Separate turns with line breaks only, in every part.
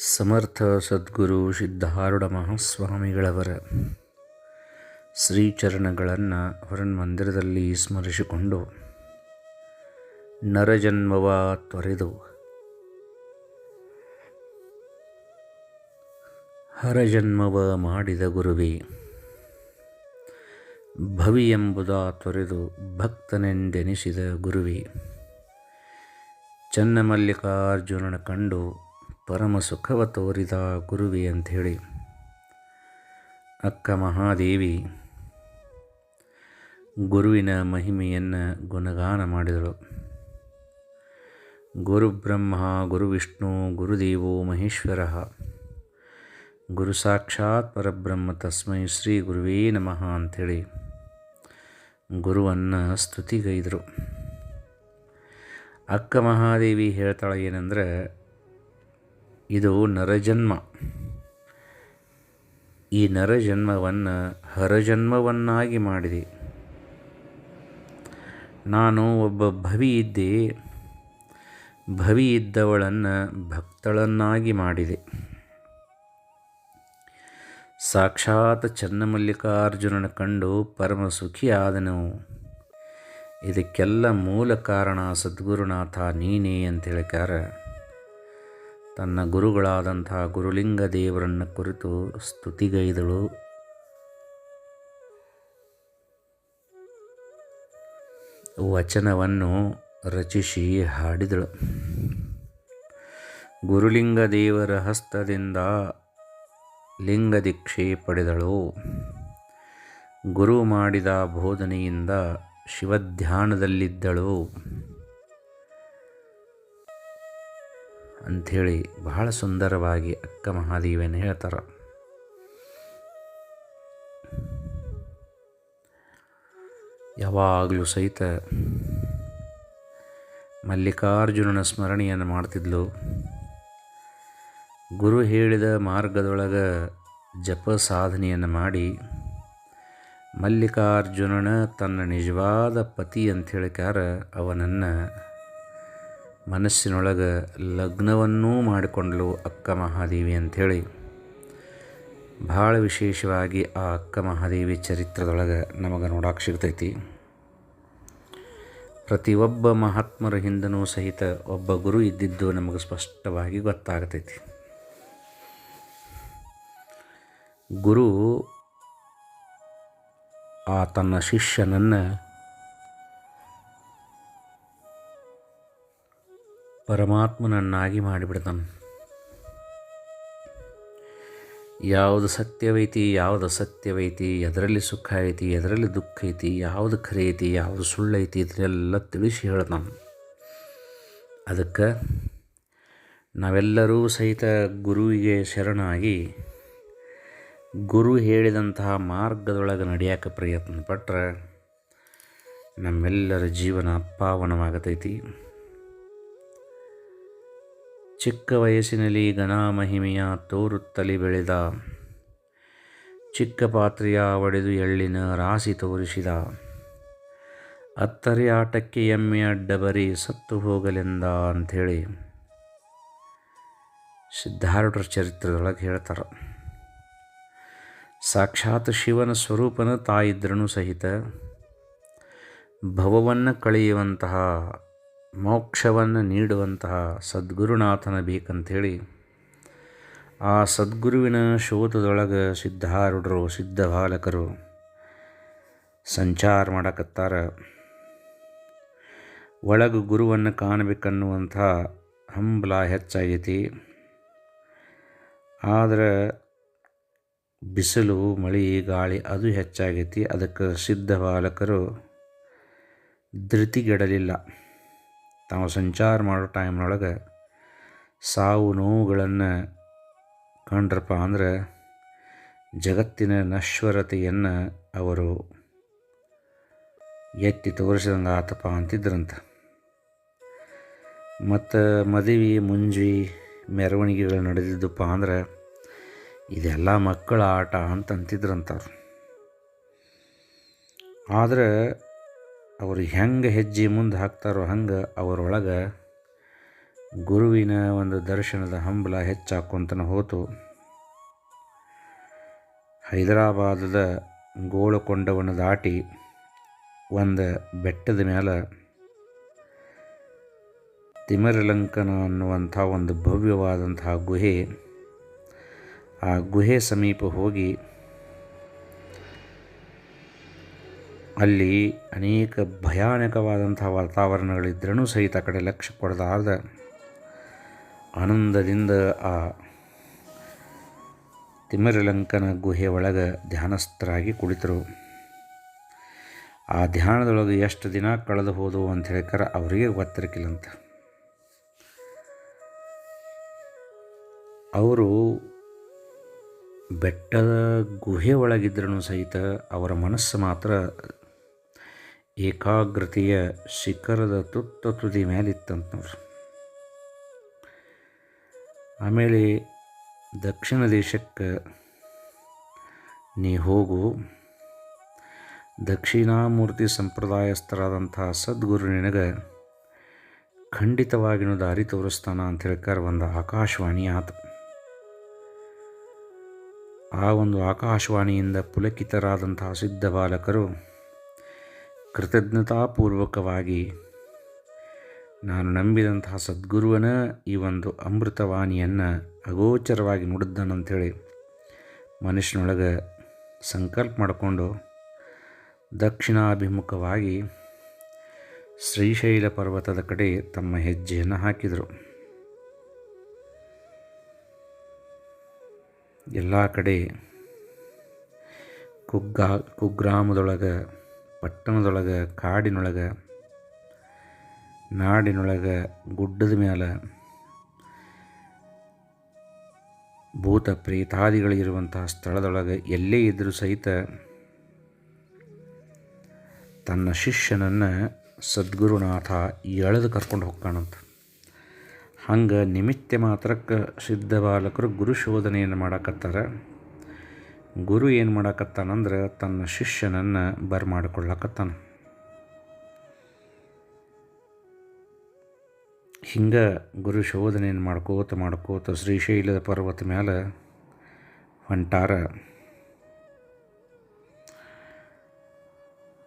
ಸಮರ್ಥ ಸದ್ಗುರು ಸಿದ್ಧಾರೂಢ ಮಹಾಸ್ವಾಮಿಗಳವರ ಶ್ರೀಚರಣಗಳನ್ನು ಹೊರನ್ಮಂದಿರದಲ್ಲಿ ಸ್ಮರಿಸಿಕೊಂಡು ನರಜನ್ಮವ ತೊರೆದು ಹರಜನ್ಮವ ಮಾಡಿದ ಗುರುವೇ ಭವಿ ಎಂಬುದ ತೊರೆದು ಭಕ್ತನೆಂದೆನಿಸಿದ ಗುರುವಿ ಚನ್ನಮಲ್ಲಿಕಾರ್ಜುನನ ಕಂಡು ಪರಮ ಸುಖವ ತೋರಿದ ಗುರುವಿ ಅಂಥೇಳಿ. ಅಕ್ಕ ಮಹಾದೇವಿ, ಗುರುವಿನ ಮಹಿಮೆಯನ್ನು ಗುಣಗಾನ ಮಾಡಿದಳು. ಗುರುಬ್ರಹ್ಮ ಗುರುವಿಷ್ಣು ಗುರುದೇವೋ ಮಹೇಶ್ವರ, ಗುರು ಸಾಕ್ಷಾತ್ ಪರಬ್ರಹ್ಮ, ತಸ್ಮೈ ಶ್ರೀ ಗುರುವೇ ನಮಃ ಅಂಥೇಳಿ ಗುರುವನ್ನು ಸ್ತುತಿಗೈದರು. ಅಕ್ಕ ಮಹಾದೇವಿ ಹೇಳ್ತಾಳೆ ಏನಂದ್ರೆ ಇದು ನರಜನ್ಮ. ಈ ನರಜನ್ಮವನ್ನು ಹರಜನ್ಮವನ್ನಾಗಿ ಮಾಡಿದೆ. ನಾನು ಒಬ್ಬ ಭವಿ ಇದ್ದೆ. ಭವಿ ಇದ್ದವಳನ್ನು ಭಕ್ತಳನ್ನಾಗಿ ಮಾಡಿದೆ. ಸಾಕ್ಷಾತ್ ಚನ್ನಮಲ್ಲಿಕಾರ್ಜುನನ ಕಂಡು ಪರಮ ಸುಖಿಯಾದನು ಇದಕ್ಕೆಲ್ಲ ಮೂಲ ಕಾರಣ ಸದ್ಗುರುನಾಥ ನೀನೇ ಅಂತ ಹೇಳಿಕಾರ ತನ್ನ ಗುರುಗಳಾದಂತಹ ಗುರುಲಿಂಗ ದೇವರನ್ನು ಕುರಿತು ಸ್ತುತಿಗೈದಳು. ವಚನವನ್ನು ರಚಿಸಿ ಹಾಡಿದಳು. ಗುರುಲಿಂಗ ದೇವರ ಹಸ್ತದಿಂದ ಲಿಂಗ ದೀಕ್ಷೆ ಪಡೆದಳು. ಗುರು ಮಾಡಿದ ಬೋಧನೆಯಿಂದ ಶಿವಧ್ಯಾನದಲ್ಲಿದ್ದಳು. ಅಂಥೇಳಿ ಬಹಳ ಸುಂದರವಾಗಿ ಅಕ್ಕ ಮಹಾದೇವಿಯನ್ನು ಹೇಳ್ತಾರೆ. ಯಾವಾಗಲೂ ಸಹಿತ ಮಲ್ಲಿಕಾರ್ಜುನನ ಸ್ಮರಣೆಯನ್ನು ಮಾಡ್ತಿದ್ಲು. ಗುರು ಹೇಳಿದ ಮಾರ್ಗದೊಳಗೆ ಜಪ ಸಾಧನೆಯನ್ನು ಮಾಡಿ ಮಲ್ಲಿಕಾರ್ಜುನನ ತನ್ನ ನಿಜವಾದ ಪತಿ ಅಂತ ಹೇಳಿಕಾರ ಅವನನ್ನು ಮನಸ್ಸಿನೊಳಗೆ ಲಗ್ನವನ್ನೂ ಮಾಡಿಕೊಂಡಳು ಅಕ್ಕ ಮಹಾದೇವಿ ಅಂಥೇಳಿ. ಭಾಳ ವಿಶೇಷವಾಗಿ ಆ ಅಕ್ಕ ಮಹಾದೇವಿ ಚರಿತ್ರದೊಳಗೆ ನಮಗೆ ನೋಡಕ್ಕೆ ಸಿಗ್ತೈತಿ. ಪ್ರತಿಯೊಬ್ಬ ಮಹಾತ್ಮರ ಹಿಂದನೂ ಸಹಿತ ಒಬ್ಬ ಗುರು ಇದ್ದಿದ್ದು ನಮಗೆ ಸ್ಪಷ್ಟವಾಗಿ ಗೊತ್ತಾಗ್ತೈತಿ. ಗುರು ಆ ತನ್ನ ಶಿಷ್ಯನನ್ನು ಪರಮಾತ್ಮನನ್ನಾಗಿ ಮಾಡಿಬಿಡ್ತಾನೆ. ಯಾವುದು ಸತ್ಯವೈತಿ, ಯಾವುದು ಅಸತ್ಯವೈತಿ, ಎದರಲ್ಲಿ ಸುಖ ಐತಿ, ಎದರಲ್ಲಿ ದುಃಖ ಐತಿ, ಯಾವುದು ಖರೆ ಐತಿ, ಯಾವುದು ಸುಳ್ಳೈತಿ ಇದನ್ನೆಲ್ಲ ತಿಳಿಸಿ ಹೇಳ್ತಾನೆ. ಅದಕ್ಕೆ ನಾವೆಲ್ಲರೂ ಸಹಿತ ಗುರುವಿಗೆ ಶರಣಾಗಿ ಗುರು ಹೇಳಿದಂತಹ ಮಾರ್ಗದೊಳಗೆ ನಡೆಯೋಕೆ ಪ್ರಯತ್ನ ಪಟ್ಟರೆ ನಮ್ಮೆಲ್ಲರ ಜೀವನ ಪಾವನವಾಗತೈತಿ. ಚಿಕ್ಕ ವಯಸ್ಸಿನಲ್ಲಿ ಗಣ ಮಹಿಮೆಯ ತೋರುತ್ತಲಿ ಬೆಳೆದ. ಚಿಕ್ಕ ಪಾತ್ರೆಯ ಒಡೆದು ಎಳ್ಳಿನ ರಾಸಿ ತೋರಿಸಿದ. ಅತ್ತರೆ ಆಟಕ್ಕೆ ಎಮ್ಮೆಯ ಅಡ್ಡ ಬರಿ ಸತ್ತು ಹೋಗಲೆಂದ ಅಂಥೇಳಿ ಸಿದ್ಧಾರೂಢರ ಚರಿತ್ರದೊಳಗೆ ಹೇಳ್ತಾರೆ. ಸಾಕ್ಷಾತ್ ಶಿವನ ಸ್ವರೂಪನ ತಾಯಿದ್ರನು ಸಹಿತ ಭವವನ್ನು ಕಳೆಯುವಂತಹ ಮೋಕ್ಷವನ್ನು ನೀಡುವಂತಹ ಸದ್ಗುರುನಾಥನ ಬೇಕಂಥೇಳಿ ಆ ಸದ್ಗುರುವಿನ ಶೋಧದೊಳಗೆ ಸಿದ್ಧಾರೂಢರು ಸಿದ್ಧ ಬಾಲಕರು ಸಂಚಾರ ಮಾಡಕತ್ತಾರ. ಒಳಗೆ ಗುರುವನ್ನು ಕಾಣಬೇಕನ್ನುವಂಥ ಹಂಬಲ ಹೆಚ್ಚಾಗೈತಿ. ಆದರೆ ಬಿಸಿಲು, ಮಳೆ, ಗಾಳಿ ಅದು ಹೆಚ್ಚಾಗೈತಿ. ಅದಕ್ಕೆ ಸಿದ್ಧ ಬಾಲಕರು ಧೃತಿಗೆಡಲಿಲ್ಲ. ತಾವು ಸಂಚಾರ ಮಾಡೋ ಟೈಮ್ನೊಳಗೆ ಸಾವು ನೋವುಗಳನ್ನು ಕಂಡ್ರಪ್ಪ ಅಂದ್ರೆ ಜಗತ್ತಿನ ನಶ್ವರತೆಯನ್ನು ಅವರು ಎತ್ತಿ ತೋರಿಸಿದಂಗೆ ಆತಪ್ಪ ಅಂತಿದ್ರಂತ. ಮತ್ತು ಮದುವೆ, ಮುಂಜಿ, ಮೆರವಣಿಗೆಗಳು ನಡೆದಿದ್ದಪ್ಪ ಅಂದ್ರೆ ಇದೆಲ್ಲ ಮಕ್ಕಳ ಆಟ ಅಂತಂತಿದ್ರಂತವ್ರು ಆದರೆ ಅವರು ಹೆಂಗೆ ಹೆಜ್ಜೆ ಮುಂದೆ ಹಾಕ್ತಾರೋ ಹಂಗೆ ಅವರೊಳಗೆ ಗುರುವಿನ ಒಂದು ದರ್ಶನದ ಹಂಬಲ ಹೆಚ್ಚಾಕೊಂತನ ಹೋತು. ಹೈದರಾಬಾದದ ಗೋಳಕೊಂಡವನ್ನು ದಾಟಿ ಒಂದು ಬೆಟ್ಟದ ಮೇಲೆ ತಿಮರಲಂಕನ ಅನ್ನುವಂಥ ಒಂದು ಭವ್ಯವಾದಂತಹ ಗುಹೆ ಆ ಗುಹೆ ಸಮೀಪ ಹೋಗಿ ಅಲ್ಲಿ ಅನೇಕ ಭಯಾನಕವಾದಂಥ ವಾತಾವರಣಗಳಿದ್ರೂ ಸಹಿತ ಕಡೆ ಲಕ್ಷ್ಯ ಕೊಡದಾದ ಆನಂದದಿಂದ ಆ ತಿಮಿರಲಂಕನ ಗುಹೆ ಒಳಗೆ ಧ್ಯಾನಸ್ಥರಾಗಿ ಕುಳಿತರು. ಆ ಧ್ಯಾನದೊಳಗೆ ಎಷ್ಟು ದಿನ ಕಳೆದು ಹೋದವು ಅಂತ ಹೇಳ್ಕರ ಅವರಿಗೆ ಗೊತ್ತಿರಕಿಲ್ಲಂತ. ಅವರು ಬೆಟ್ಟದ ಗುಹೆ ಒಳಗಿದ್ರೂ ಸಹಿತ ಅವರ ಮನಸ್ಸು ಮಾತ್ರ ಏಕಾಗ್ರತೆಯ ಶಿಖರದ ತುತ್ತ ತುದಿ ಮೇಲಿತ್ತಂತ ನೋಡ್ರಿ ಆಮೇಲೆ ದಕ್ಷಿಣ ದೇಶಕ್ಕೆ ನೀ ಹೋಗು. ದಕ್ಷಿಣಾಮೂರ್ತಿ ಸಂಪ್ರದಾಯಸ್ಥರಾದಂಥ ಸದ್ಗುರು ನಿನಗೆ ಖಂಡಿತವಾಗಿನೂ ದಾರಿ ತೋರಿಸ್ತಾನ ಅಂತ ಹೇಳ್ಕಾರ ಒಂದು ಆಕಾಶವಾಣಿ ಆತ. ಆ ಒಂದು ಆಕಾಶವಾಣಿಯಿಂದ ಪುಲಕಿತರಾದಂತಹ ಸಿದ್ಧ ಬಾಲಕರು ಕೃತಜ್ಞತಾಪೂರ್ವಕವಾಗಿ ನಾನು ನಂಬಿದಂತಹ ಸದ್ಗುರುವನ ಈ ಒಂದು ಅಮೃತವಾಣಿಯನ್ನು ಅಗೋಚರವಾಗಿ ನುಡಿದ್ದನಂಥೇಳಿ ಮನುಷ್ಯನೊಳಗೆ ಸಂಕಲ್ಪ ಮಾಡಿಕೊಂಡು ದಕ್ಷಿಣಾಭಿಮುಖವಾಗಿ ಶ್ರೀಶೈಲ ಪರ್ವತದ ಕಡೆ ತಮ್ಮ ಹೆಜ್ಜೆಯನ್ನು ಹಾಕಿದರು. ಎಲ್ಲ ಕಡೆ ಕುಗ್ಗಾ ಕುಗ್ರಾಮದೊಳಗೆ ಪಟ್ಟಣದೊಳಗೆ, ಕಾಡಿನೊಳಗೆ, ನಾಡಿನೊಳಗೆ, ಗುಡ್ಡದ ಮೇಲೆ ಭೂತ ಪ್ರೇತಾದಿಗಳಿರುವಂತಹ ಸ್ಥಳದೊಳಗೆ ಎಲ್ಲೇ ಇದ್ದರೂ ಸಹಿತ ತನ್ನ ಶಿಷ್ಯನನ್ನು ಸದ್ಗುರುನಾಥ ಎಳೆದು ಕರ್ಕೊಂಡು ಹೋಗ್ಕಾಣಂತ ಹಂಗೆ ನಿಮಿತ್ತ ಮಾತ್ರಕ್ಕೆ ಸಿದ್ಧ ಬಾಲಕರು ಗುರು ಶೋಧನೆಯನ್ನು ಮಾಡಕತ್ತಾರ. ಗುರು ಏನು ಮಾಡಕತ್ತಾನಂದ್ರೆ ತನ್ನ ಶಿಷ್ಯನನ್ನು ಬರಮಾಡಿಕೊಳ್ಳಕತ್ತಾನ ಹಿಂಗೆ ಗುರು ಶೋಧನೆಯನ್ನು ಮಾಡ್ಕೋತ ಮಾಡ್ಕೋತ ಶ್ರೀಶೈಲದ ಪರ್ವತ ಮೇಲೆ ಹೊಂಟಾರ.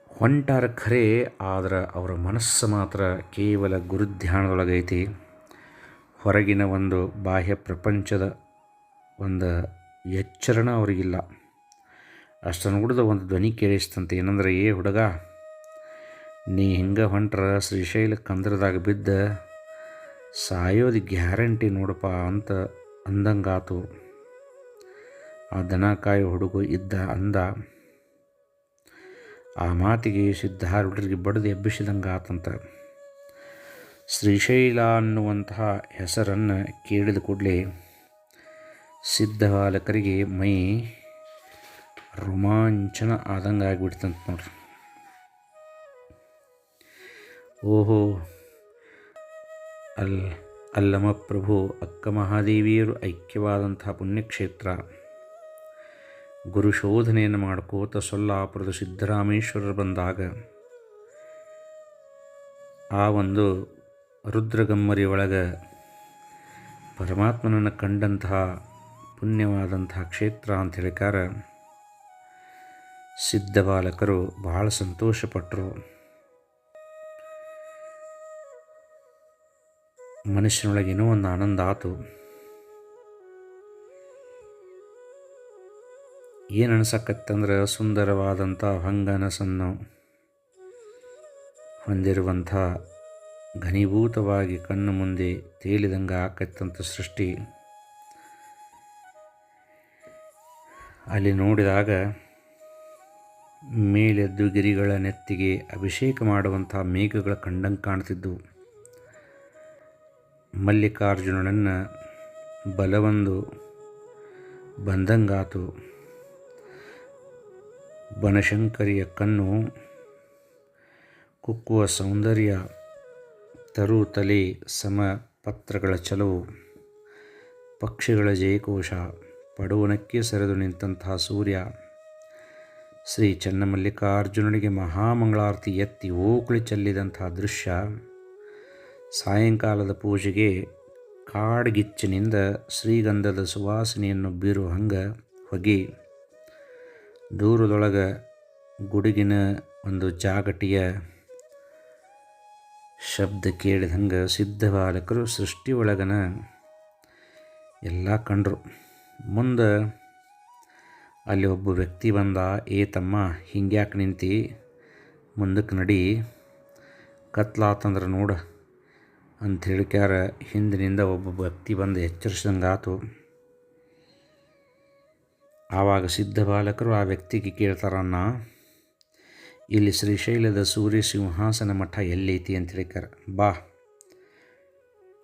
ಹೊಂಟಾರ ಖರೆ, ಆದ್ರೆ ಅವರ ಮನಸ್ಸು ಮಾತ್ರ ಕೇವಲ ಗುರುಧ್ಯಾನದೊಳಗೈತಿ. ಹೊರಗಿನ ಒಂದು ಬಾಹ್ಯ ಪ್ರಪಂಚದ ಒಂದು ಎಚ್ಚರಣ ಅವರಿಗಿಲ್ಲ. ಅಷ್ಟನ್ನು ಹುಡ್ದ ಒಂದು ಧ್ವನಿ ಕೇಳಿಸ್ತಂತೆ, ಏನಂದ್ರೆ, ಏ ಹುಡುಗ, ನೀ ಹಿಂಗೆ ಹೊಂಟ್ರ ಶ್ರೀಶೈಲ ಕಂದ್ರದಾಗ ಬಿದ್ದ ಸಾಯೋದು ಗ್ಯಾರಂಟಿ ನೋಡಪ್ಪ ಅಂತ ಅಂದಂಗಾತು. ಆ ದನ ಕಾಯೋ ಹುಡುಗ ಇದ್ದ ಅಂದ. ಆ ಮಾತಿಗೆ ಸಿದ್ಧಾರೂಢರಿಗೆ ಬಡಿದು ಎಬ್ಬಿಸಿದಂಗೆ ಆತಂತ ಶ್ರೀಶೈಲ ಅನ್ನುವಂತಹ ಹೆಸರನ್ನು ಕೇಳಿದ ಕೂಡಲೇ ಸಿದ್ಧಬಾಲಕರಿಗೆ ಮೈ ರೋಮಾಂಚನ ಆದಂಗೆ ಆಗಿಬಿಡ್ತಂತ ನೋಡ್ರಿ. ಓಹೋ, ಅಲ್ ಅಲ್ಲಮ ಪ್ರಭು, ಅಕ್ಕ ಮಹಾದೇವಿಯರು ಐಕ್ಯವಾದಂತಹ ಪುಣ್ಯಕ್ಷೇತ್ರ. ಗುರು ಶೋಧನೆಯನ್ನು ಮಾಡ್ಕೋತ ಸೊಲ್ಲಾಪುರದ ಸಿದ್ದರಾಮೇಶ್ವರರು ಬಂದಾಗ ಆ ಒಂದು ರುದ್ರಗಮ್ಮರಿ ಒಳಗೆ ಪರಮಾತ್ಮನನ್ನು ಕಂಡಂತಹ ಪುಣ್ಯವಾದಂತಹ ಕ್ಷೇತ್ರ ಅಂತ ಹೇಳಿಕಾರ, ಸಿದ್ಧ ಬಾಲಕರು ಬಹಳ ಸಂತೋಷಪಟ್ಟರು ಮನುಷ್ಯನೊಳಗೆ ಏನೋ ಒಂದು ಆನಂದ ಆತು. ಏನು ಅನಿಸಕತ್ತಂದ್ರೆ ಸುಂದರವಾದಂಥ ಹಂಗನಸನ್ನು ಹೊಂದಿರುವಂಥ ಘನೀಭೂತವಾಗಿ ಕಣ್ಣು ಮುಂದೆ ತೇಲಿದಂಗೆ ಆಕತ್ತಂಥ ಸೃಷ್ಟಿ. ಅಲ್ಲಿ ನೋಡಿದಾಗ ಮೇಲೆದ್ದು ಗಿರಿಗಳ ನೆತ್ತಿಗೆ ಅಭಿಷೇಕ ಮಾಡುವಂಥ ಮೇಘಗಳ ಕಂಡಂಗೆ ಕಾಣ್ತಿದ್ದವು ಮಲ್ಲಿಕಾರ್ಜುನನನ್ನು ಬಲವೊಂದು ಬಂದಂಗಾತು. ಬನಶಂಕರಿಯ ಕಣ್ಣು ಕುಕ್ಕುವ ಸೌಂದರ್ಯ ತರು ತಲೆ ಸಮ ಪತ್ರಗಳ ಚಲವು ಪಕ್ಷಿಗಳ ಜಯಕೋಶ ಪಡುವನಕ್ಕೆ ಸೆರೆದು ನಿಂತಹ ಸೂರ್ಯ. ಶ್ರೀ ಚನ್ನಮಲ್ಲಿಕಾರ್ಜುನನಿಗೆ ಮಹಾಮಂಗಳಾರತಿ ಎತ್ತಿ ಓಕುಳಿ ಚೆಲ್ಲಿದಂತಹ ದೃಶ್ಯ. ಸಾಯಂಕಾಲದ ಪೂಜೆಗೆ ಕಾಡ್ಗಿಚ್ಚಿನಿಂದ ಶ್ರೀಗಂಧದ ಸುವಾಸನೆಯನ್ನು ಬೀರುವ ಹಂಗೆ ಹೊಗೆ. ದೂರದೊಳಗೆ ಗುಡುಗಿನ ಒಂದು ಜಾಗಟಿಯ ಶಬ್ದ ಕೇಳಿದಂಗೆ ಸಿದ್ಧ ಬಾಲಕರು ಸೃಷ್ಟಿ ಒಳಗನ ಎಲ್ಲ ಕಂಡ್ರು. ಮುಂದೆ ಅಲ್ಲಿ ಒಬ್ಬ ವ್ಯಕ್ತಿ ಬಂದ, ಏ ತಮ್ಮ, ಹಿಂಗ್ಯಾಕೆ ನಿಂತಿ? ಮುಂದಕ್ಕೆ ನಡಿ, ಕತ್ಲಾತಂದ್ರೆ ನೋಡ ಅಂತ ಹೇಳಿಕ್ಯಾರ. ಹಿಂದಿನಿಂದ ಒಬ್ಬ ವ್ಯಕ್ತಿ ಬಂದು ಎಚ್ಚರಿಸಿದಂಗಾತು. ಆವಾಗ ಸಿದ್ಧ ಬಾಲಕರು ಆ ವ್ಯಕ್ತಿಗೆ ಕೇಳ್ತಾರನ್ನ ಇಲ್ಲಿ ಶ್ರೀಶೈಲದ ಸೂರ್ಯ ಸಿಂಹಾಸನ ಮಠ ಎಲ್ಲೈತಿ ಅಂತ ಹೇಳಿಕಾರ ಬಾ,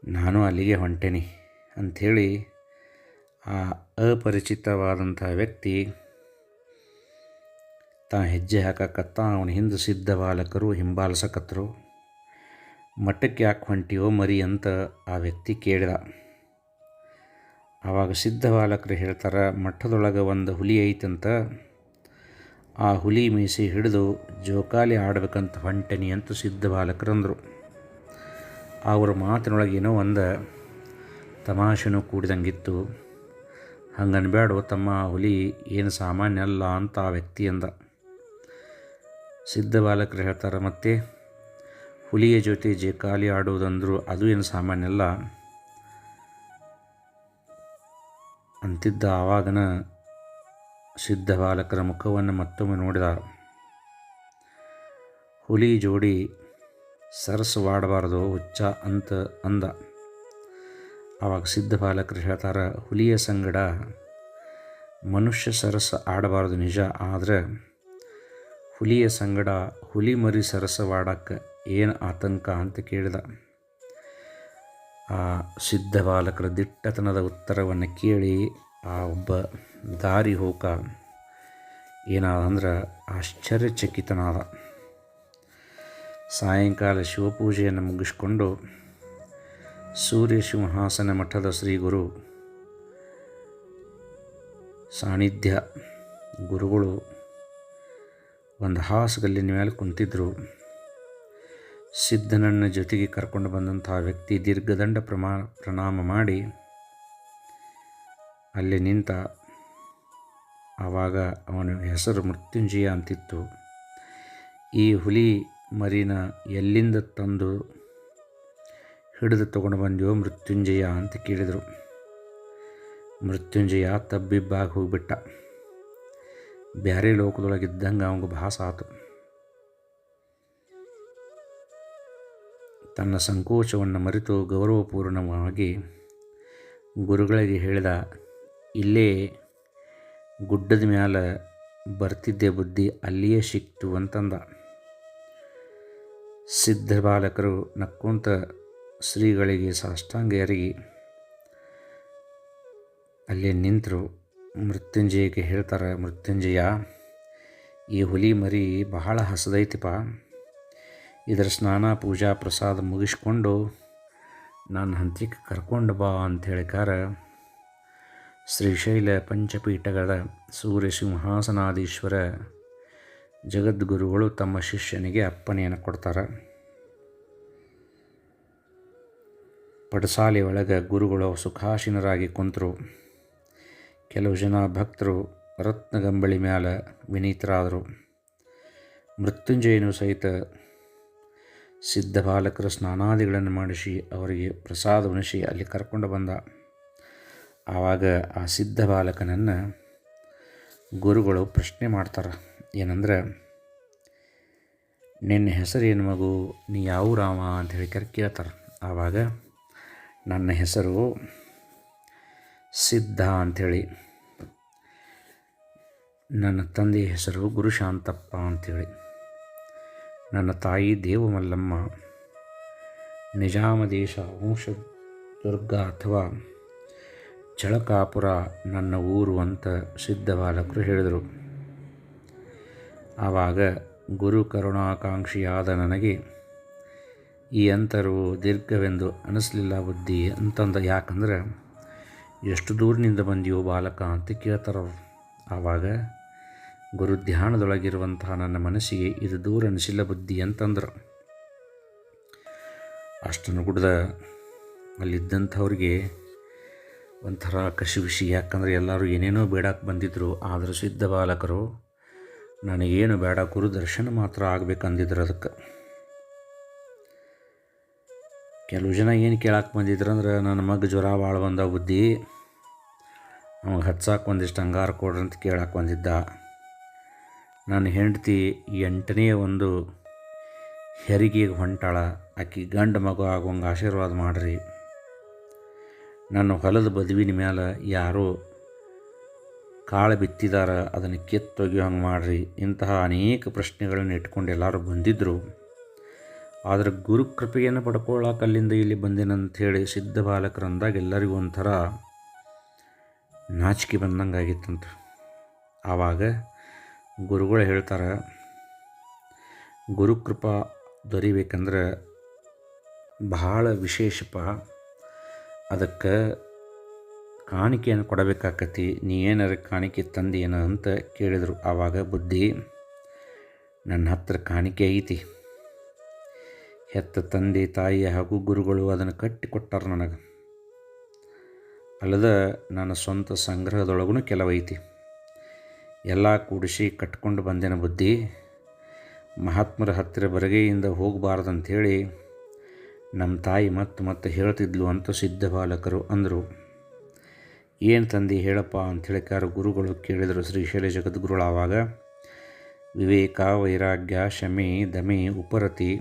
ನಾನು ಅಲ್ಲಿಗೆ ಹೊಂಟೇನಿ ಅಂಥೇಳಿ ಆ ಅಪರಿಚಿತವಾದಂಥ ವ್ಯಕ್ತಿ ತಾ ಹೆಜ್ಜೆ ಹಾಕಕತ್ತ ಅವನ ಹಿಂದೆ ಸಿದ್ಧ ಬಾಲಕರು, ಹಿಂಬಾಲಿಸಕತ್ತರು. ಮಠಕ್ಕೆ ಯಾಕೆ ಹೊಂಟಿಯೋ ಮರಿ ಅಂತ ಆ ವ್ಯಕ್ತಿ ಕೇಳಿದ. ಆವಾಗ ಸಿದ್ಧ ಬಾಲಕರು ಹೇಳ್ತಾರೆ, ಮಠದೊಳಗೆ ಒಂದು ಹುಲಿ ಐತಂತ ಆ ಹುಲಿ ಮೀಸಿ ಹಿಡಿದು ಜೋಕಾಲಿ ಆಡ್ಬೇಕಂತ ಹೊಂಟನಿ ಅಂತ ಸಿದ್ಧ ಬಾಲಕರು ಅಂದರು. ಅವ್ರ ಮಾತಿನೊಳಗೇನೋ ಒಂದು ತಮಾಷೆನೂ ಕೂಡಿದಂಗಿತ್ತು. ಹಂಗನ್ಬೇಡ ತಮ್ಮ ಹುಲಿ ಏನು ಸಾಮಾನ್ಯ ಅಲ್ಲ ಅಂತ ಆ ವ್ಯಕ್ತಿ ಅಂದ. ಸಿದ್ಧ ಬಾಲಕರು ಹೇಳ್ತಾರೆ, ಮತ್ತೆ ಹುಲಿಯ ಜೊತೆ ಜೇಕಾಲಿ ಆಡುವುದಂದ್ರು ಅದು ಏನು ಸಾಮಾನ್ಯ ಅಲ್ಲ? ಅಂತಿದ್ದ ಆವಾಗನ ಸಿದ್ಧ ಬಾಲಕರ ಮುಖವನ್ನು ಮತ್ತೊಮ್ಮೆ ನೋಡಿದ ಹುಲಿ ಜೋಡಿ ಸರಸವಾಡಬಾರದು ಹುಚ್ಚ ಅಂತ ಅಂದ. ಆವಾಗ ಸಿದ್ಧ ಬಾಲಕರು ಹೇಳ್ತಾರೆ, ಹುಲಿಯ ಸಂಗಡ ಮನುಷ್ಯ ಸರಸ ಆಡಬಾರ್ದು ನಿಜ, ಆದರೆ ಹುಲಿಯ ಸಂಗಡ ಹುಲಿ ಮರಿ ಸರಸವಾಡಕ್ಕೆ ಏನು ಆತಂಕ ಅಂತ ಕೇಳಿದ. ಆ ಸಿದ್ಧ ಬಾಲಕರ ದಿಟ್ಟತನದ ಉತ್ತರವನ್ನು ಕೇಳಿ ಆ ಒಬ್ಬ ದಾರಿ ಹೋಕ ಏನಾದ ಅಂದ್ರೆ ಆಶ್ಚರ್ಯಚಕಿತನಾದ. ಸಾಯಂಕಾಲ ಶಿವಪೂಜೆಯನ್ನು ಮುಗಿಸ್ಕೊಂಡು ಸೂರ್ಯ ಸಿಂಹಾಸನ ಮಠದ ಶ್ರೀ ಗುರು ಸಾನ್ನಿಧ್ಯ ಗುರುಗಳು ಒಂದು ಹಾಸುಗಲ್ಲಿನ ಮೇಲೆ ಕುಂತಿದ್ದರು ಸಿದ್ಧನನ್ನ ಜೊತೆಗೆ ಕರ್ಕೊಂಡು ಬಂದಂತಹ ವ್ಯಕ್ತಿ ದೀರ್ಘದಂಡ ಪ್ರಮಾ, ಪ್ರಣಾಮ ಮಾಡಿ ಅಲ್ಲಿ ನಿಂತ ಆವಾಗ ಅವನ ಹೆಸರು ಮೃತ್ಯುಂಜಯ ಅಂತಿತ್ತು. ಈ ಹುಲಿ ಮರಿನ ಎಲ್ಲಿಂದ ತಂದು ಹಿಡಿದು ತಗೊಂಡು ಬಂದ್ಯೋ ಮೃತ್ಯುಂಜಯ ಅಂತ ಕೇಳಿದರು. ಮೃತ್ಯುಂಜಯ ತಬ್ಬಿಬ್ಬಾಗಿ ಹೋಗಿಬಿಟ್ಟ. ಬ್ಯಾರೆ ಲೋಕದೊಳಗಿದ್ದಂಗೆ ಅವಂಗೆ ಭಾಸ ಆತು. ತನ್ನ ಸಂಕೋಚವನ್ನು ಮರೆತು ಗೌರವಪೂರ್ಣವಾಗಿ ಗುರುಗಳಿಗೆ ಹೇಳಿದ, ಇಲ್ಲೇ ಗುಡ್ಡದ ಮ್ಯಾಲ ಬರ್ತಿದ್ದೆ ಬುದ್ಧಿ ಅಲ್ಲಿಯೇ ಸಿಕ್ತು ಅಂತಂದ. ಸಿದ್ಧ ಬಾಲಕರು ನಕ್ಕೊಂತ ಶ್ರೀಗಳಿಗೆ ಸಾಷ್ಟಾಂಗ ಎರಗಿ ಅಲ್ಲಿ ನಿಂತರು, ಮೃತ್ಯುಂಜಯಕ್ಕೆ ಹೇಳ್ತಾರೆ, ಮೃತ್ಯುಂಜಯ, ಈ ಹುಲಿ ಮರಿ ಬಹಳ ಹಸದೈತಿಪ. ಇದರ ಸ್ನಾನ, ಪೂಜಾ, ಪ್ರಸಾದ ಮುಗಿಸ್ಕೊಂಡು ನಾನು ಹಂತಿಗೆ ಕರ್ಕೊಂಡು ಬಾ ಅಂತ ಹೇಳಿಕಾರ ಶ್ರೀಶೈಲ ಪಂಚಪೀಠಗಳ ಸೂರ್ಯ ಸಿಂಹಾಸನಾದೀಶ್ವರ ಜಗದ್ಗುರುಗಳು ತಮ್ಮ ಶಿಷ್ಯನಿಗೆ ಅಪ್ಪಣೆಯನ್ನು ಕೊಡ್ತಾರೆ. ಪಡಸಾಲೆ ಒಳಗೆ ಗುರುಗಳು ಸುಖಾಸೀನರಾಗಿ ಕುಂತರು. ಕೆಲವು ಜನ ಭಕ್ತರು ರತ್ನಗಂಬಳಿ ಮ್ಯಾಲ ವಿನೀತರಾದರು. ಮೃತ್ಯುಂಜಯನು ಸಹಿತ ಸಿದ್ಧ ಬಾಲಕರ ಸ್ನಾನಾದಿಗಳನ್ನು ಮಾಡಿಸಿ ಅವರಿಗೆ ಪ್ರಸಾದ ಉಣಿಸಿ ಅಲ್ಲಿ ಕರ್ಕೊಂಡು ಬಂದ. ಆವಾಗ ಆ ಸಿದ್ಧ ಬಾಲಕನನ್ನು ಗುರುಗಳು ಪ್ರಶ್ನೆ ಮಾಡ್ತಾರೆ, ಏನಂದ್ರೆ, ನಿನ್ನ ಹೆಸರೇನು ಮಗು? ನೀ ಯಾವ ರಾಮ ಅಂತ ಹೇಳಿ ಕೇಳ್ತಾರೆ ಆವಾಗ ನನ್ನ ಹೆಸರು ಸಿದ್ಧ ಅಂಥೇಳಿ. ನನ್ನ ತಂದೆಯ ಹೆಸರು ಗುರುಶಾಂತಪ್ಪ ಅಂಥೇಳಿ. ನನ್ನ ತಾಯಿ ದೇವಮಲ್ಲಮ್ಮ. ನಿಜಾಮ ದೇಶ ವಂಶ ದುರ್ಗ ಅಥವಾ ಚಳಕಾಪುರ ನನ್ನ ಊರು ಅಂತ ಸಿದ್ಧ ಬಾಲಕರು ಹೇಳಿದರು. ಆವಾಗ ಗುರು ಕರುಣಾಕಾಂಕ್ಷಿಯಾದ ನನಗೆ ಈ ಅಂತರು ದೀರ್ಘವೆಂದು ಅನಿಸ್ಲಿಲ್ಲ ಬುದ್ಧಿ ಅಂತಂದ ಯಾಕಂದ್ರೆ ಎಷ್ಟು ದೂರಿನಿಂದ ಬಂದಿಯೋ ಬಾಲಕ ಅಂತ ಕೇಳ್ತಾರವ್ರು ಆವಾಗ ಗುರು ಧ್ಯಾನದೊಳಗಿರುವಂತಹ ನನ್ನ ಮನಸ್ಸಿಗೆ ಇದು ದೂರ ಅನಿಸಿಲ್ಲ ಬುದ್ಧಿ ಅಂತಂದರು. ಅಷ್ಟನ್ನು ಕುಡ್ದ ಅಲ್ಲಿದ್ದಂಥವ್ರಿಗೆ ಒಂಥರ ಕಸಿವಿಸಿ ಯಾಕಂದರೆ ಎಲ್ಲರೂ ಏನೇನೋ ಬೇಡಕ್ಕೆ ಬಂದಿದ್ದರು ಆದರೂ ಸಿದ್ಧ ಬಾಲಕರು ನನಗೇನು ಬೇಡ ಗುರು ದರ್ಶನ ಮಾತ್ರ ಆಗಬೇಕಂದಿದ್ರು ಅದಕ್ಕೆ. ಕೆಲವು ಜನ ಏನು ಕೇಳಕ್ಕೆ ಬಂದಿದ್ರು ಅಂದ್ರೆ, ನನ್ನ ಮಗ ಜ್ವರ ಭಾಳ ಬಂದ ಬುದ್ಧಿ ಅವಾಗ ಹಚ್ಚಾಕೆ ಒಂದಿಷ್ಟು ಅಂಗಾರ ಕೊಡ್ರಿ ಅಂತ ಕೇಳಕ್ಕೆ ಬಂದಿದ್ದ. ನನ್ನ ಹೆಂಡತಿ ಎಂಟನೇ ಒಂದು ಹೆರಿಗೆಗೆ ಹೊಂಟಾಳ. ಆಕೆ ಗಂಡ ಮಗು ಆಗುವಂಗೆ ಆಶೀರ್ವಾದ ಮಾಡಿರಿ. ನನ್ನ ಹೊಲದ ಬದುವಿನ ಮೇಲೆ ಯಾರೋ ಕಾಳು ಬಿತ್ತಿದಾರ, ಅದನ್ನು ಕಿತ್ತೊಗೆಯೋ ಹಂಗೆ ಮಾಡಿರಿ. ಇಂತಹ ಅನೇಕ ಪ್ರಶ್ನೆಗಳನ್ನು ಇಟ್ಕೊಂಡು ಎಲ್ಲರೂ ಬಂದಿದ್ದರು ಆದರೆ ಗುರು ಕೃಪೆಯನ್ನು ಪಡ್ಕೊಳ್ಳೋಕೆ ಅಲ್ಲಿಂದ ಇಲ್ಲಿ ಬಂದಿನಂಥೇಳಿ ಸಿದ್ಧ ಬಾಲಕರಂದಾಗ ಎಲ್ಲರಿಗೂ ಒಂಥರ ನಾಚಿಕೆ ಬಂದಂಗೆ ಆಗಿತ್ತಂತ ಆವಾಗ ಗುರುಗಳು ಹೇಳ್ತಾರೆ, ಗುರುಕೃಪ ದೊರಿಬೇಕಂದ್ರೆ ಬಹಳ ವಿಶೇಷಪ. ಅದಕ್ಕೆ ಕಾಣಿಕೆಯನ್ನು ಕೊಡಬೇಕಾಕತಿ. ನೀ ಏನಾರ ಕಾಣಿಕೆ ತಂದೇನ? ಅಂತ ಕೇಳಿದರು. ಆವಾಗ ಬುದ್ಧಿ, ನನ್ನ ಹತ್ರ ಕಾಣಿಕೆ ಐತಿ. ಹೆತ್ತ ತಂದೆ ತಾಯಿ ಹಾಗೂ ಗುರುಗಳು ಅದನ್ನು ಕಟ್ಟಿಕೊಟ್ಟಾರ ನನಗೆ. ಅಲ್ಲದ ನನ್ನ ಸ್ವಂತ ಸಂಗ್ರಹದೊಳಗೂ ಕೆಲವೈತಿ. ಎಲ್ಲ ಕೂಡಿಸಿ ಕಟ್ಕೊಂಡು ಬಂದಿನ ಬುದ್ಧಿ. ಮಹಾತ್ಮರ ಹತ್ತಿರ ಬರಗೆಯಿಂದ ಹೋಗಬಾರ್ದಂಥೇಳಿ ನಮ್ಮ ತಾಯಿ ಮತ್ತೆ ಮತ್ತೆ ಹೇಳ್ತಿದ್ಲು ಅಂತ ಸಿದ್ಧ ಬಾಲಕರು ಅಂದರು. ಏನು ತಂದೆ ಹೇಳಪ್ಪ ಅಂಥೇಳಿಕಾರ ಗುರುಗಳು ಕೇಳಿದರು ಶ್ರೀಶೈಲ ಜಗದ್ಗುರುಗಳು ಆವಾಗ ವಿವೇಕ, ವೈರಾಗ್ಯ, ಶಮೆ, ದಮೆ, ಉಪರತಿ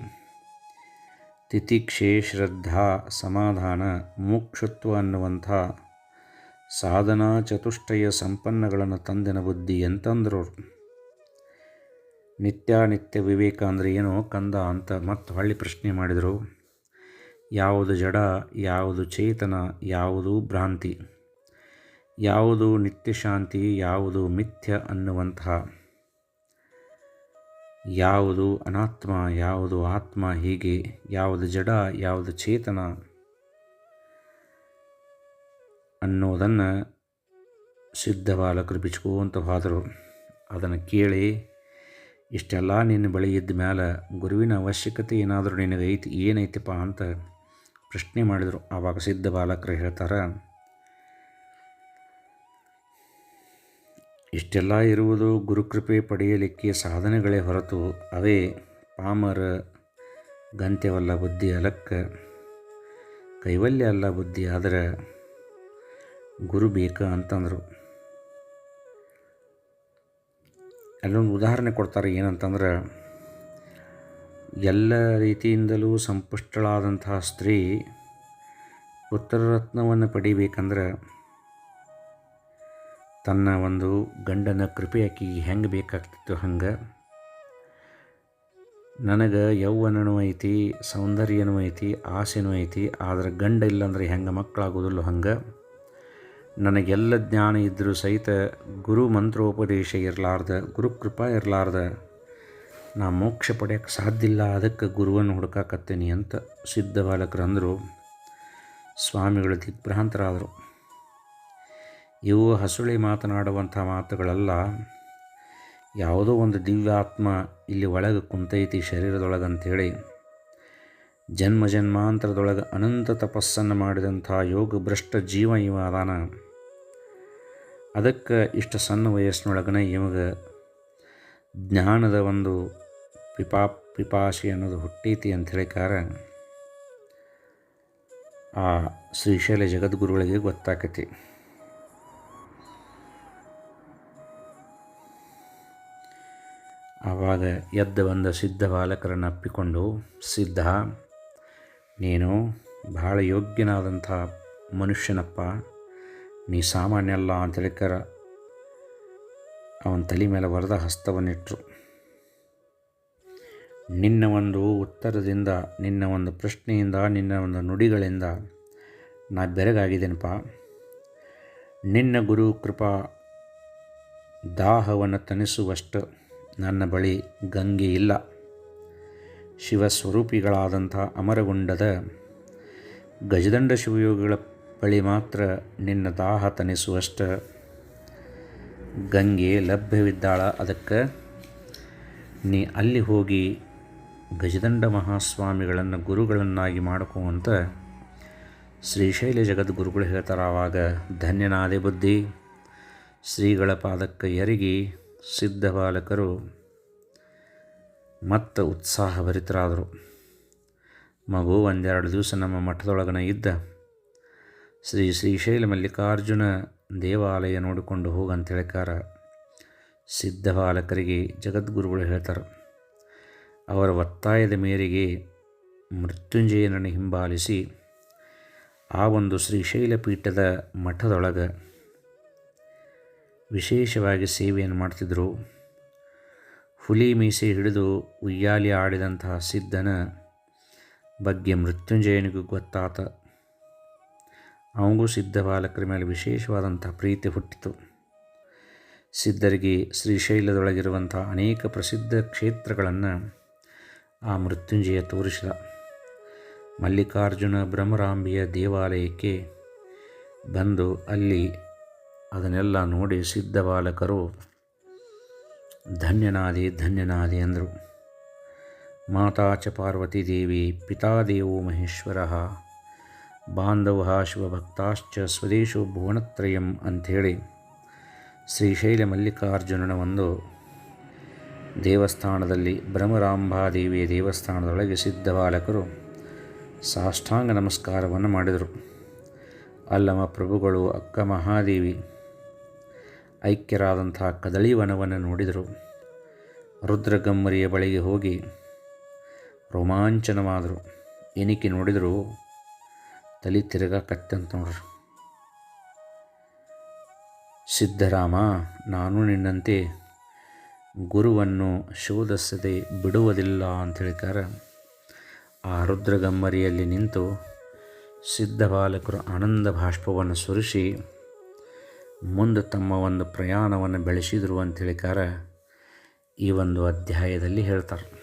ತಿತಿಕ್ಷೆ ಶ್ರದ್ಧಾ ಸಮಾಧಾನ ಮುಕ್ಷತ್ವ ಅನ್ನುವಂಥ ಸಾಧನಾ ಚತುಷ್ಟಯ ಸಂಪನ್ನಗಳನ್ನು ತಂದಿನ ಬುದ್ಧಿ ಅಂತಂದ್ರು ನಿತ್ಯಾನಿತ್ಯ ವಿವೇಕ ಅಂದರೆ ಏನು ಕಂದ ಅಂತ ಮತ್ತೆ ಹಳ್ಳಿ ಪ್ರಶ್ನೆ ಮಾಡಿದರು. ಯಾವುದು ಜಡ, ಯಾವುದು ಚೇತನ, ಯಾವುದು ಭ್ರಾಂತಿ, ಯಾವುದು ನಿತ್ಯ ಶಾಂತಿ, ಯಾವುದು ಮಿಥ್ಯ ಅನ್ನುವಂತಹ ಯಾವುದು ಅನಾತ್ಮ, ಯಾವುದು ಆತ್ಮ, ಹೀಗೆ ಯಾವುದು ಜಡ, ಯಾವುದು ಚೇತನ ಅನ್ನೋದನ್ನು ಸಿದ್ಧ ಬಾಲಕರು ಬಿಚ್ಕೋಂತ ಹೋದರು. ಅದನ್ನು ಕೇಳಿ ಇಷ್ಟೆಲ್ಲ ನಿನ್ನ ಬಳಿ ಇದ್ದ ಮೇಲೆ ಗುರುವಿನ ಅವಶ್ಯಕತೆ ಏನಾದರೂ ನಿನಗೈತಿ, ಏನೈತಪ್ಪ ಏನೈತಿಪ್ಪ ಅಂತ ಪ್ರಶ್ನೆ ಮಾಡಿದರು. ಆವಾಗ ಸಿದ್ಧ ಬಾಲಕರು ಹೇಳ್ತಾರೆ ಇಷ್ಟೆಲ್ಲ ಇರುವುದು ಗುರುಕೃಪೆ ಪಡೆಯಲಿಕ್ಕೆ ಸಾಧನೆಗಳೇ ಹೊರತು ಅವೇ ಪಾಮರ ಗಂತ್ಯವಲ್ಲ ಬುದ್ಧಿ ಅಲಕ್ಕ ಕೈವಲ್ಯ ಅಲ್ಲ ಬುದ್ಧಿ, ಆದರೆ ಗುರು ಬೇಕ ಅಂತಂದರು. ಅಲ್ಲೊಂದು ಉದಾಹರಣೆ ಕೊಡ್ತಾರೆ ಏನಂತಂದ್ರೆ, ಎಲ್ಲ ರೀತಿಯಿಂದಲೂ ಸಂಪುಷ್ಟಳಾದಂತಹ ಸ್ತ್ರೀ ಪುತ್ರರತ್ನವನ್ನು ಪಡಿಬೇಕಂದ್ರೆ ತನ್ನ ಒಂದು ಗಂಡನ ಕೃಪೆ ಹೆಂಗೆ ಬೇಕಾಗ್ತಿತ್ತು ಹಂಗೆ? ನನಗೆ ಯೌವನನೂ ಐತಿ, ಸೌಂದರ್ಯನೂ ಐತಿ, ಆಸೆನೂ ಐತಿ, ಆದರೆ ಗಂಡ ಇಲ್ಲಂದ್ರೆ ಹೆಂಗೆ ಮಕ್ಕಳಾಗೋದಿಲ್ಲ ಹಂಗೆ? ನನಗೆಲ್ಲ ಜ್ಞಾನ ಇದ್ದರೂ ಸಹಿತ ಗುರು ಮಂತ್ರೋಪದೇಶ ಇರಲಾರ್ದ ಗುರುಕೃಪ ಇರಲಾರ್ದ, ನಾ ಮೋಕ್ಷ ಪಡೆಯೋಕ್ಕೆ ಸಾಧ್ಯ ಇಲ್ಲ, ಅದಕ್ಕೆ ಗುರುವನ್ನು ಹುಡುಕಾಕತ್ತೇನೆ ಅಂತ ಸಿದ್ಧ ಬಾಲಕರು ಅಂದರು. ಸ್ವಾಮಿಗಳು ದಿಗ್ಭ್ರಾಂತರಾದರು. ಇವು ಹಸುಳಿ ಮಾತನಾಡುವಂಥ ಮಾತುಗಳಲ್ಲ. ಯಾವುದೋ ಒಂದು ದಿವ್ಯಾತ್ಮ ಇಲ್ಲಿ ಒಳಗೆ ಕುಂತೈತಿ ಶರೀರದೊಳಗಂಥೇಳಿ ಜನ್ಮ ಜನ್ಮಾಂತರದೊಳಗೆ ಅನಂತ ತಪಸ್ಸನ್ನು ಮಾಡಿದಂಥ ಯೋಗ ಭ್ರಷ್ಟ ಜೀವ ಇವ ಅದಾನ. ಅದಕ್ಕೆ ಇಷ್ಟು ಸಣ್ಣ ವಯಸ್ಸಿನೊಳಗನೆ ಇವಾಗ ಜ್ಞಾನದ ಒಂದು ಪಿಪಾ ಪಿಪಾಶಿ ಅನ್ನೋದು ಹುಟ್ಟೈತಿ ಅಂತ ಹೇಳಿಕಾರ ಆ ಶ್ರೀಶೈಲ ಜಗದ್ಗುರುಗಳಿಗೆ ಗೊತ್ತಾಕತಿ. ಆವಾಗ ಎದ್ದು ಬಂದ ಸಿದ್ಧ ಬಾಲಕರನ್ನು ಅಪ್ಪಿಕೊಂಡು, ಸಿದ್ಧ, ನೀನು ಬಹಳ ಯೋಗ್ಯನಾದಂಥ ಮನುಷ್ಯನಪ್ಪ. ನೀ ಸಾಮಾನ್ಯ ಅಲ್ಲ ಅಂತೇಳಿಕರ ಅವನ ತಲೆ ಮೇಲೆ ವರದ ಹಸ್ತವನ್ನಿಟ್ಟರು ನಿನ್ನ ಒಂದು ಉತ್ತರದಿಂದ, ನಿನ್ನ ಒಂದು ಪ್ರಶ್ನೆಯಿಂದ, ನಿನ್ನ ಒಂದು ನುಡಿಗಳಿಂದ ನಾ ಬೆರಗಾಗಿದ್ದೇನಪ್ಪ. ನಿನ್ನ ಗುರು ಕೃಪಾ ದಾಹವನ್ನು ತಣಿಸುವಷ್ಟು ನನ್ನ ಬಳಿ ಗಂಗೆ ಇಲ್ಲ. ಶಿವಸ್ವರೂಪಿಗಳಾದಂಥ ಅಮರಗುಂಡದ ಗಜದಂಡ ಶಿವಯೋಗಿಗಳ ಬಳಿ ಮಾತ್ರ ನಿನ್ನ ದಾಹ ತನಿಸುವಷ್ಟು ಗಂಗೆ ಲಭ್ಯವಿದ್ದಾಳ. ಅದಕ್ಕೆ ನೀ ಅಲ್ಲಿ ಹೋಗಿ ಗಜದಂಡ ಮಹಾಸ್ವಾಮಿಗಳನ್ನು ಗುರುಗಳನ್ನಾಗಿ ಮಾಡ್ಕೋವಂತ ಶ್ರೀಶೈಲ ಜಗದ್ಗುರುಗಳು ಹೇಳ್ತಾರೆ ಆವಾಗ ಧನ್ಯನಾದೆ ಬುದ್ಧಿ, ಶ್ರೀಗಳ ಪಾದಕ್ಕೆ ಎರಗಿ ಸಿದ್ಧ ಬಾಲಕರು ಮತ್ತು ಉತ್ಸಾಹಭರಿತರಾದರು ಮಗು ಒಂದೆರಡು ದಿವಸ ನಮ್ಮ ಮಠದೊಳಗನ ಇದ್ದ. ಶ್ರೀ ಶ್ರೀಶೈಲ ಮಲ್ಲಿಕಾರ್ಜುನ ದೇವಾಲಯ ನೋಡಿಕೊಂಡು ಹೋಗಂತ ಹೇಳ್ಕಾರ ಸಿದ್ಧ ಬಾಲಕರಿಗೆ ಜಗದ್ಗುರುಗಳು ಹೇಳ್ತಾರೆ. ಅವರ ಒತ್ತಾಯದ ಮೇರೆಗೆ ಮೃತ್ಯುಂಜಯನನ್ನು ಹಿಂಬಾಲಿಸಿ ಆ ಒಂದು ಶ್ರೀಶೈಲ ಪೀಠದ ಮಠದೊಳಗೆ ವಿಶೇಷವಾಗಿ ಸೇವೆಯನ್ನು ಮಾಡ್ತಿದ್ದರು ಹುಲಿ ಮೀಸೆ ಹಿಡಿದು ಉಯ್ಯಾಲಿ ಆಡಿದಂತಹ ಸಿದ್ಧನ ಬಗ್ಗೆ ಮೃತ್ಯುಂಜಯನಿಗೂ ಗೊತ್ತಾತ. ಅವನಿಗೂ ಸಿದ್ಧ ಬಾಲಕರ ಮೇಲೆ ವಿಶೇಷವಾದಂಥ ಪ್ರೀತಿ ಹುಟ್ಟಿತು. ಸಿದ್ಧರಿಗೆ ಶ್ರೀಶೈಲದೊಳಗಿರುವಂಥ ಅನೇಕ ಪ್ರಸಿದ್ಧ ಕ್ಷೇತ್ರಗಳನ್ನು ಆ ಮೃತ್ಯುಂಜಯ ತೋರಿಸಿದ. ಮಲ್ಲಿಕಾರ್ಜುನ ಬ್ರಹ್ಮರಾಂಬಿಯ ದೇವಾಲಯಕ್ಕೆ ಬಂದು ಅಲ್ಲಿ ಅದನ್ನೆಲ್ಲ ನೋಡಿ ಸಿದ್ಧ ಬಾಲಕರು ಧನ್ಯನಾದಿ ಧನ್ಯನಾದಿ ಅಂದರು. ಮಾತಾ ಚ ಪಾರ್ವತಿ ದೇವಿ ಪಿತಾದೇವೋ ಮಹೇಶ್ವರ ಬಾಂಧವ ಶಿವಭಕ್ತಾಶ್ಚ ಸ್ವದೇಶೋ ಭುವನತ್ರಯಂ ಅಂಥೇಳಿ ಶ್ರೀಶೈಲ ಮಲ್ಲಿಕಾರ್ಜುನನ ಒಂದು ದೇವಸ್ಥಾನದಲ್ಲಿ ಭ್ರಮರಾಂಬಾದೇವಿಯ ದೇವಸ್ಥಾನದೊಳಗೆ ಸಿದ್ಧ ಬಾಲಕರು ಸಾಷ್ಟಾಂಗ ನಮಸ್ಕಾರವನ್ನು ಮಾಡಿದರು. ಅಲ್ಲಮ ಪ್ರಭುಗಳು, ಅಕ್ಕ ಮಹಾದೇವಿ ಐಕ್ಯರಾದಂಥ ಕದಳಿ ವನವನ್ನು ನೋಡಿದರು. ರುದ್ರಗಮ್ಮರಿಯ ಬಳಿಗೆ ಹೋಗಿ ರೋಮಾಂಚನವಾದರು. ಎನಿಕೆ ನೋಡಿದರು ತಲೆ ತಿರುಗಾಕತ್ತಂತ ನೋಡ್ರಿ. ಸಿದ್ಧರಾಮ ನಾನು ನಿನ್ನಂತೆ ಗುರುವನ್ನು ಶೋಧಿಸದೆ ಬಿಡುವುದಿಲ್ಲ ಅಂತ ಹೇಳ್ತಾರೆ ಆ ರುದ್ರಗಮ್ಮರಿಯಲ್ಲಿ ನಿಂತು ಸಿದ್ಧ ಬಾಲಕರು ಆನಂದ ಬಾಷ್ಪವನ್ನು ಸುರಿಸಿ ಮುಂದೆ ತಮ್ಮ ಒಂದು ಪ್ರಯಾಣವನ್ನು ಬೆಳೆಸಿದರು ಅಂತ ಹೇಳಿಕಾರ ಈ ಒಂದು ಅಧ್ಯಾಯದಲ್ಲಿ ಹೇಳ್ತಾರೆ.